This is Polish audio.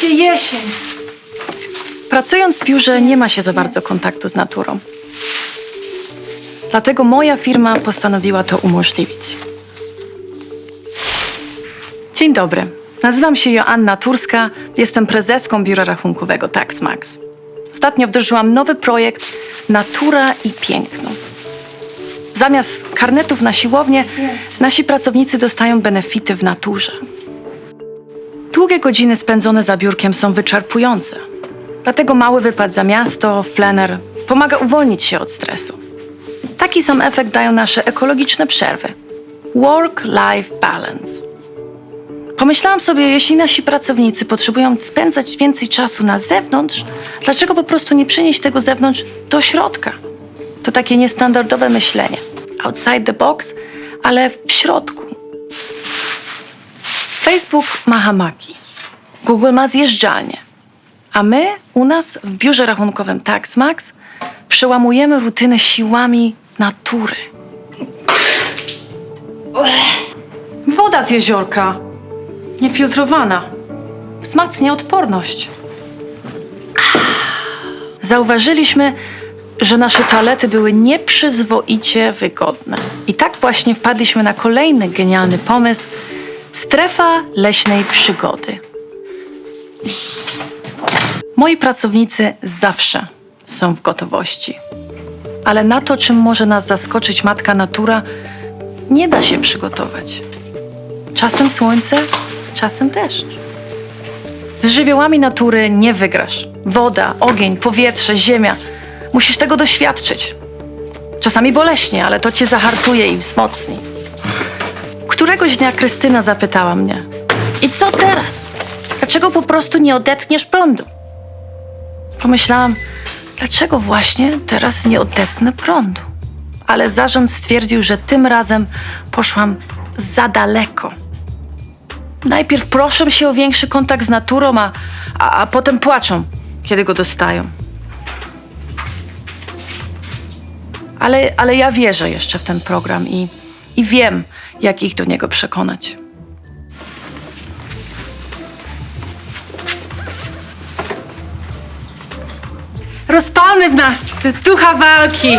idzie jesień. Pracując w biurze nie ma się za bardzo kontaktu z naturą. Dlatego moja firma postanowiła to umożliwić. Dzień dobry. Nazywam się Joanna Turska, jestem prezeską biura rachunkowego TaxMax. Ostatnio wdrożyłam nowy projekt Natura i Piękno. Zamiast karnetów na siłownię, nasi pracownicy dostają benefity w naturze. Długie godziny spędzone za biurkiem są wyczerpujące. Dlatego mały wypad za miasto, w pomaga uwolnić się od stresu. Taki sam efekt dają nasze ekologiczne przerwy. Work-life balance. Pomyślałam sobie, jeśli nasi pracownicy potrzebują spędzać więcej czasu na zewnątrz, dlaczego po prostu nie przynieść tego zewnątrz do środka? To takie niestandardowe myślenie. Outside the box, ale w środku. Facebook ma hamaki. Google ma zjeżdżalnie. A my u nas w biurze rachunkowym TaxMax przełamujemy rutynę siłami natury. Woda z jeziorka. Niefiltrowana. Wzmacnia odporność. Zauważyliśmy, że nasze toalety były nieprzyzwoicie wygodne. I tak właśnie wpadliśmy na kolejny genialny pomysł strefa leśnej przygody. Moi pracownicy zawsze są w gotowości. Ale na to, czym może nas zaskoczyć matka natura, nie da się przygotować. Czasem słońce, czasem deszcz. Z żywiołami natury nie wygrasz. Woda, ogień, powietrze, ziemia. Musisz tego doświadczyć. Czasami boleśnie, ale to cię zahartuje i wzmocni. Któregoś dnia Krystyna zapytała mnie: I co teraz? Dlaczego po prostu nie odetniesz prądu? Pomyślałam, dlaczego właśnie teraz nie odetnę prądu? Ale zarząd stwierdził, że tym razem poszłam za daleko. Najpierw proszą się o większy kontakt z naturą, a, a, a potem płaczą, kiedy go dostają. Ale, ale ja wierzę jeszcze w ten program i, i wiem, jak ich do niego przekonać. Rozpalmy w nas ducha walki.